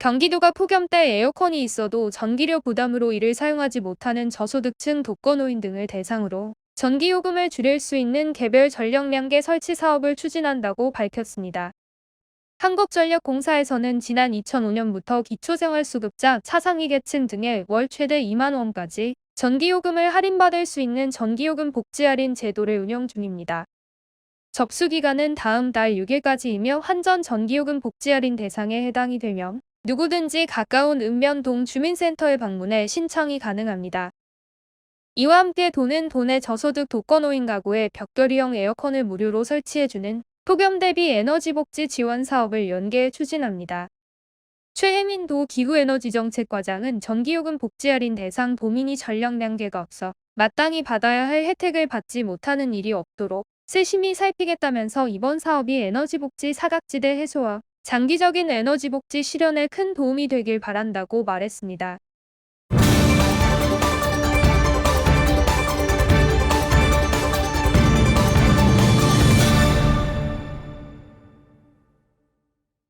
경기도가 폭염 때 에어컨이 있어도 전기료 부담으로 이를 사용하지 못하는 저소득층 독거노인 등을 대상으로 전기요금을 줄일 수 있는 개별 전력량계 설치 사업을 추진한다고 밝혔습니다. 한국전력공사에서는 지난 2005년부터 기초생활수급자, 차상위 계층 등의 월 최대 2만 원까지 전기요금을 할인받을 수 있는 전기요금 복지 할인 제도를 운영 중입니다. 접수 기간은 다음 달 6일까지이며 한전 전기요금 복지 할인 대상에 해당이 되면 누구든지 가까운 읍면동 주민센터에 방문해 신청이 가능합니다. 이와 함께 도는 돈의 저소득 독거노인 가구에 벽돌이형 에어컨을 무료로 설치해주는 폭염 대비 에너지 복지 지원 사업을 연계해 추진합니다. 최혜민 도 기후에너지정책과장은 전기요금 복지 할인 대상 도민이 전력량계가 없어 마땅히 받아야 할 혜택을 받지 못하는 일이 없도록 세심히 살피겠다면서 이번 사업이 에너지 복지 사각지대 해소와 장기적인 에너지 복지 실현에 큰 도움이 되길 바란다고 말했습니다.